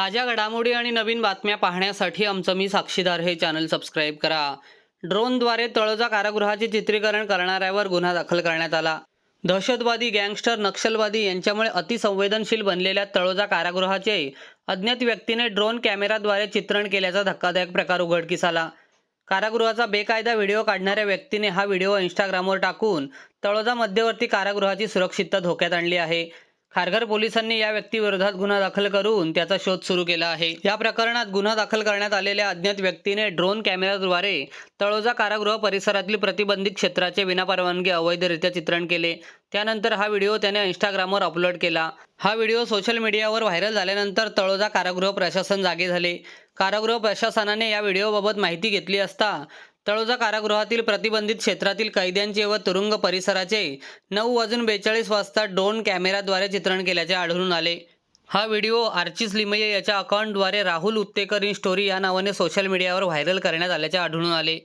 ताज्या घडामोडी आणि नवीन बातम्या पाहण्यासाठी आमचं मी साक्षीदार हे चॅनल सबस्क्राईब करा. ड्रोनद्वारे तळोजा कारागृहाचे चित्रीकरण करणाऱ्यावर गुन्हा दाखल करण्यात आला. दहशतवादी गँगस्टर नक्षलवादी यांच्यामुळे अतिसंवेदनशील बनलेल्या तळोजा कारागृहाचे अज्ञात व्यक्तीने ड्रोन कॅमेराद्वारे चित्रण केल्याचा धक्कादायक प्रकार उघडकीस आला. कारागृहाचा बेकायदा व्हिडिओ काढणाऱ्या व्यक्तीने हा व्हिडिओ इंस्टाग्रामवर टाकून तळोजा मध्यवर्ती कारागृहाची सुरक्षितता धोक्यात आणली आहे. खारघर पोलिसांनी या व्यक्तीविरोधात गुन्हा दाखल करून त्याचा शोध सुरू केला आहे. या प्रकरणात गुन्हा दाखल करण्यात आलेल्या अज्ञात व्यक्तीने ड्रोन कॅमेराद्वारे तळोजा कारागृह परिसरातील प्रतिबंधित क्षेत्राचे विनापरवानगी अवैधरित्या चित्रण केले. त्यानंतर हा व्हिडिओ त्याने इंस्टाग्रामवर अपलोड केला. हा व्हिडिओ सोशल मीडियावर व्हायरल झाल्यानंतर तळोजा कारागृह प्रशासन जागे झाले. कारागृह प्रशासनाने या व्हिडिओबाबत माहिती घेतली असता तळोजा कारागृहातील प्रतिबंधित क्षेत्रातील कैद्यांचे व तुरुंग परिसराचे नऊ वाजून बेचाळीस वाजता ड्रोन कॅमेराद्वारे चित्रण केल्याचे आढळून आले. हा व्हिडिओ आर्चिस लिमये याच्या अकाउंटद्वारे राहुल उत्तेकर इन स्टोरी या नावाने सोशल मीडियावर व्हायरल करण्यात आल्याचे आढळून आले.